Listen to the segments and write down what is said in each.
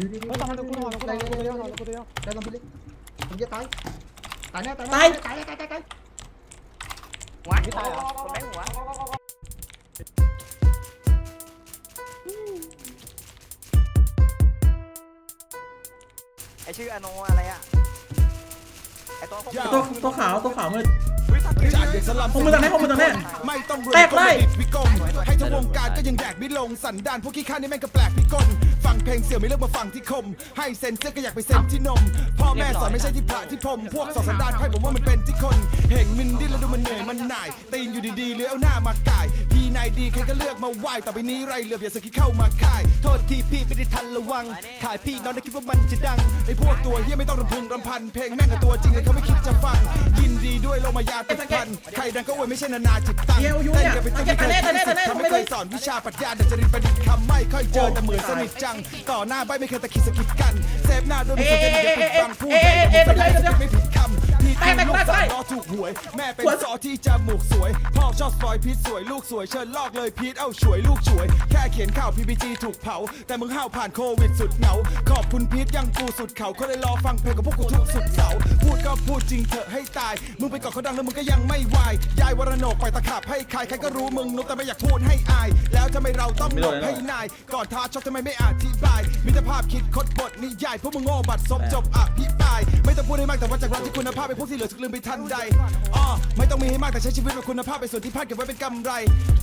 ดีดีดีไม่ต้องมาดูกูหน่อยกูหน่อยกูเดียวกูเดียวได้ลงไปเลยผมจะตาย ตายแน่ตายตายตายตายตายตายหัวไม่ตายเหรอคนแม่งหัวไอชื่ออโนอะไรอะไอตัวพวกตัวตัวขาวตัวขาวมืดจากเด็กสลัมผมมือตอนไหนผมมือตอนไหน ไม่ต้องรวยแตกเลย ไม่ลงสันดานพวกขี้ข้านี่แม่งก็แปลกพิกลฟังเพลงเสี่ยวไม่เลือกมาฟังที่คม ให้เซนเซอร์ก็อยากไปเซ็นที่นม พ่อแม่สอนไม่ใช่ที่พระที่พรมพวกสอนสันดานไพ่ผมว่ามันเป็นที่คนเห็นมินดิ้นแล้วดูมันเหนื่อยมันหน่าย ตีนอยู่ดีๆเลี้ยวหน้ามากายพี่นายดีใครก็เลือกมาไหวต่อไปนี้ไรเหลือบอย่าสกิเข้ามาค่าย โทษทีพี่ไม่ได้ทันระวังขายพี่น้องได้คิดว่ามันจะดังไอ้พวกตัวเฮียไม่ต้องรำพึงรำพันเพลงแม่งกับตัวจริงเลยเขาไม่คิดจะฟังยินดีด้วยลงมายาติดพันใครดังก็อวยไม่ใช่นานาจิตตังเดี๋ยวอยู่เต้นเนี่ยกันไปเอาแค่คะแนนคะแนนคะแนนทำไม่ไม่ได้เคยสอนวิชาปรัชญาดัจจริตประดิษฐ์คำไม่ค่อยเจอแต่เหมือนสนิทจัง ต่อหน้าใบไม่เคยตะคิดสะกิดกันเซฟหน้าด้วยม่สนใจเด็กฟังพูดไม่ผิดคำ พี่ตีลูกสาวถูกหวย แม่เป็นสอที่จมูกสวย พ่อชอบสปอยพีทสวยลูกสวยเชิญลอกเลยพีทเอ้าช่วยลูกช่วย แค่เขียนข่าวพีพีจีถูกเผา แต่มึงห้าวผ่านโควิดสุดเหงา ขอบคุณพีทยังกูสุดเขาเขาเลยรอฟังเพลงกับพวกกูทุกสุดเสาร์พูดก็พูดจริงเถอะให้ตาย มึงไปกอนเขาดังแล้วมึงก็ยังไม่วาย ยายวรโนกปล่อยตะขาบให้ใครใครก็รู้มึงนุกแต่ไม่อยากพูดให้อาย แล้วทำไมเราต้องหลบให้นาย ก่อนท้าชกทำไมไม่อธิบาย มิตรภาพคิดคดบทนิยายพวกมึงโง่บัตรซบจบอภิปราย ไม่ต้องพูดให้มากแต่ว่าจากรักที่คุณภาพไปพวกที่เหลือสักลืมไปทันใดอ้อไม่ต้องมีให้มากแต่ใช้ชีวิตเป็นคุณภาพเป็นส่วนที่พลาดเก็บไว้เป็นกำไร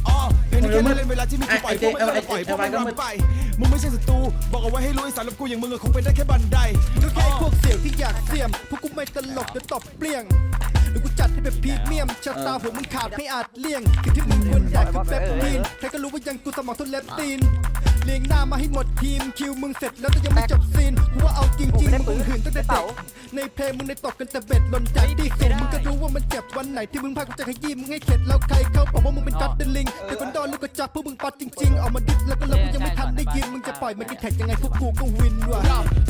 อ้อเพลงนี้แค่เล่นเวลาที่มีกูปล่อยพวกไม่ต้องปล่อยพวกไม่ต้องไปมึงไม่ใช่ศัตรูบอกเอาไว้ให้รู้ไอ้สารลบกูอย่างมึงอะคงเป็นได้แค่บันไดก็แค่พวกเสี่ยวที่อยากเสี่ยมพวกกูไม่ตลกจะตบเปลี่ยงหรือกูจัดให้แบบพรีเมียมชะตาผมมึงขาดไม่อาจเลี่ยงคือที่มึงควรอยากคือเปปตีนใครก็รู้ว่ายังกูสมองทุนเล็บตีน เลียงหน้ามาให้หมดทีมคิวมึงเสร็จแล้วแต่ยังไม่จบซีนกูว่าเอาจริงจริงมึงหืนตั้งแต่เด็กในเพลงมึงในตกกันแต่เบ็ดหล่นใจที่สูงมึงก็รู้ว่ามันเจ็บวันไหนที่มึงพากูจะขยี้มึงให้เข็ดแล้วใครเขาบอกว่ามึง คนดอนลูกกระจับพวกมึงปัดจริงๆ เอามาดิสแล้วก็เรากูยังไม่ทันได้ยิน มึงจะปล่อยมันกินแท็กยังไงพวกกูก็วินว่ะ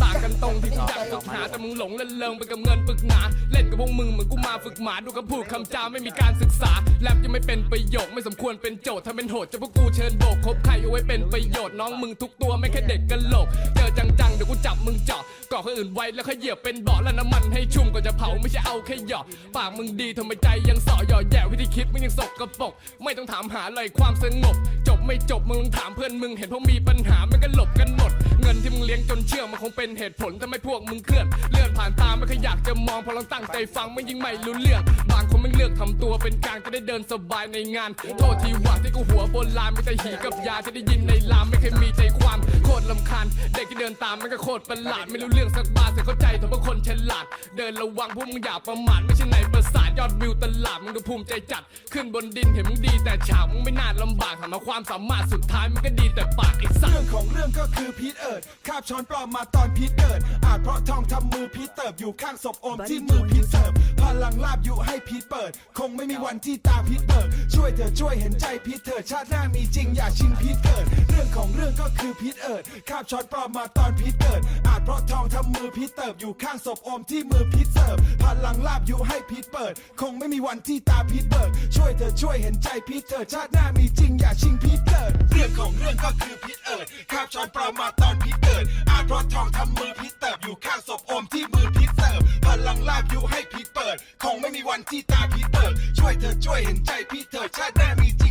ต่างกันตรงที่กูอยากฝึกหาแต่มึงหลงเล่นเริงไปกับเงินฝึกหนา เล่นกับพวกมึงเหมือนกูมาฝึกหมาดูกับพูดคำจาไม่มีการศึกษาแลบยังไม่เป็นประโยคไม่สมควรเป็นโจทย์ถ้าเป็นโหดจะพวกกูเชิญโบกคบใครเอาไว้เป็นประโยชน์น้องมึงทุกตัวไม่แค่เด็กกันโหลกเจอจังๆเดี๋ยวกูจับมึงเจาะก่อคนอื่นไว้แล้วค่อยเหยียบเป็นเบาะแล้วน้ำมันให้ชุ่มก่อนจะเผาไม่ใช่เอาแค่หยอกปากมึงดีทำไมใจยังสอหย่อแย่วิธีคิดมึงยังสกกระปรกไม่ต้องถามหาเลยความสงบจบไม่จบมึงลองถามเพื่อนมึงเห็นพวกมีปัญหามันก็หลบกันหมด เงินที่มึงเลี้ยงจนเชื่อมันคงเป็นเหตุผลทำให้พวกมึงเคลื่อนเลื่อนผ่านตาไม่เคยอยากจะมองพอลองตั้งใจฟังไม่ยิ่งไม่รู้เรื่องบางคนไม่เลือกทำตัวเป็นกลางจะได้เดินสบายในงานโทษทีว่าที่กูหัวโบนลานไม่แต่หีกับยาจะได้ยินในลามไม่เคยมีใจความโคตรลำคาญเด็กที่เดินตามมันก็โคตรประหลาดไม่รู้เรื่องสักบาทแต่เข้าใจทำเป็นคนฉลาด เดินระวังพวกมึงอย่าประมาทไม่ใช่ในประสาทยอดวิวตลาดมึงดูภูมิใจจัด ขึ้นบนดินเห็นมึงดีแต่ฉากมึงไม่ น่าลำบากถามาความสามารถสุดท้ายมันก็ดีแต่ปากไอ้สัสเรื่องของเรื่องก็คือพีทเอิร์ดคาบช้อนปลอมมาตอนพีทเอิร์ดอาจเพราะทองทำมือพีทเติบอยู่ข้างศพโอมที่มือพีทเสิร์ฟพลังลาบอยู่ให้พีทเปิด คงไม่มีวันที่ตาพีทเปิด ช่วยเธอช่วยเห็นใจพีทเถิดชาติหน้ามีจริงอย่าชิงพีทเกิด งก็คือพีทเอิร์ดคาบช้อนปลอมมาตอนพีทเกิด อาจเพราะทองทำมือพีทเติบอยู่ข้างศพอมที่มือพีทเสิร์ฟพลังลาบอยู่ให้พีทเปิด คงไม่มีวันที่ตาพีทเปิดช่วยเธอช่วยเห็นใจพีทเถิดชาติหน้ามีจริงอย่าชิงพีทเกิด เรื่องของเรื่องก็คือพีทเอิร์ดคาบช้อนปลอมมาตอนพีทเกิด อาจเพราะทองทำมือพีทเติบอยู่ข้างศพอมที่มือพีทเสิร์ฟพลังลาบอยู่ให้พีทเปิด คงไม่มีวันที่ตาพีทเปิดช่วยเธอช่วยเห็นใจพีทเถิดชาติหน้ามีจริง